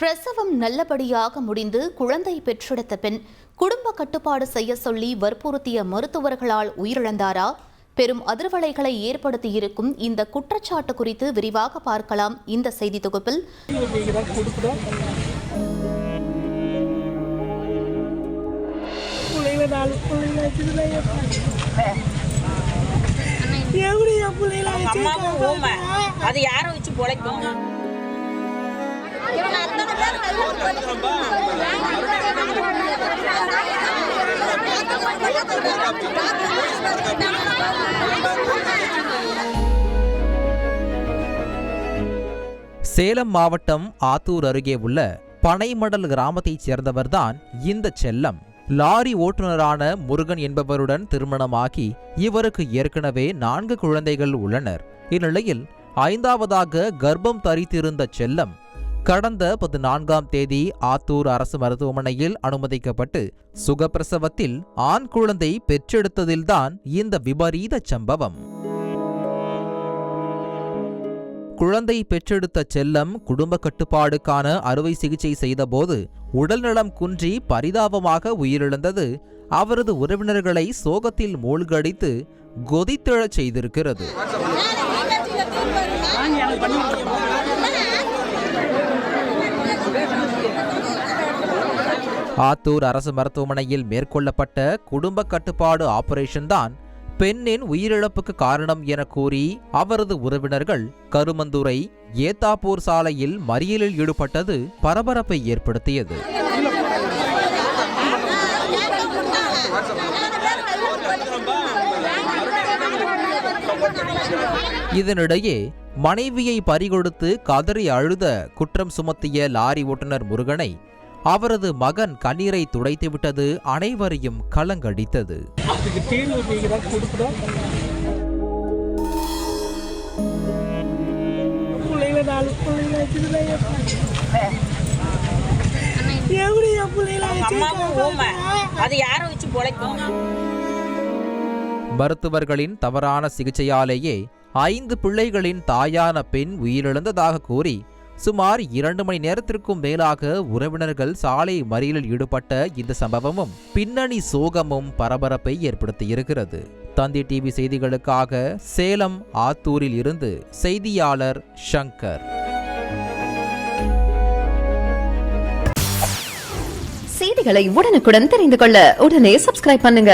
பிரசவம் நல்லபடியாக முடிந்து குழந்தை பெற்றெடுத்த பெண் குடும்ப கட்டுப்பாடு செய்ய சொல்லி வற்புறுத்திய மருத்துவர்களால் உயிரிழந்தாரா? பெரும் அதிர்வலைகளை ஏற்படுத்தியிருக்கும் இந்த குற்றச்சாட்டு குறித்து விரிவாக பார்க்கலாம். இந்த செய்தி தொகுப்பில் அது யாரை வச்சு பொழைக்கும்? சேலம் மாவட்டம் ஆத்தூர் அருகே உள்ள பனைமடல் கிராமத்தைச் சேர்ந்தவர்தான் இந்த செல்லம். லாரி ஓட்டுநரான முருகன் என்பவருடன் திருமணமாகி இவருக்கு ஏற்கனவே நான்கு குழந்தைகள் உள்ளனர். இந்நிலையில் ஐந்தாவதாக கர்ப்பம் தரித்திருந்த செல்லம் கடந்த பதினான்காம் தேதி ஆத்தூர் அரசு மருத்துவமனையில் அனுமதிக்கப்பட்டு சுகப்பிரசவத்தில் ஆண் குழந்தை பெற்றெடுத்ததில்தான் இந்த விபரீத சம்பவம். குழந்தை பெற்றெடுத்த செல்லம் குடும்ப கட்டுப்பாடுக்கான அறுவை சிகிச்சை செய்தபோது உடல்நலம் குன்றி பரிதாபமாக உயிரிழந்தது. அவரது உறவினர்களை சோகத்தில் மூழ்கடித்து கொதித்தெழச் செய்திருக்கிறது. ஆத்தூர் அரசு மருத்துவமனையில் மேற்கொள்ளப்பட்ட குடும்ப கட்டுப்பாடு ஆபரேஷன் தான் பெண்ணின் உயிரிழப்புக்கு காரணம் என கூறி அவரது உறவினர்கள் கருமந்துரை ஏத்தாப்பூர் சாலையில் மறியலில் ஈடுபட்டது பரபரப்பை ஏற்படுத்தியது. இதனிடையே மனைவியை பறிகொடுத்து கதறி அழுத குற்றம் சுமத்திய லாரி ஓட்டுநர் முருகனை அவரது மகன் கண்ணீரை துடைத்துவிட்டது அனைவரையும் கலங்கடித்தது. அது யாரை வச்சு பொழைக்கும்? மருத்துவர்களின் தவறான சிகிச்சையாலேயே ஐந்து பிள்ளைகளின் தாயான பெண் உயிரிழந்ததாக கூறி சுமார் இரண்டு மணி நேரத்திற்கும் மேலாக உறவினர்கள் சாலை மறியலில் ஈடுபட்ட இந்த சம்பவமும் பின்னணி சோகமும் பரபரப்பை ஏற்படுத்தியிருக்கிறது. தந்தி டிவி செய்திகளுக்காக சேலம் ஆத்தூரில் இருந்து செய்தியாளர் ஷங்கர் செய்திகளை உடனுக்குடன் தெரிந்து கொள்ள உடனே சப்ஸ்கிரைப் பண்ணுங்க.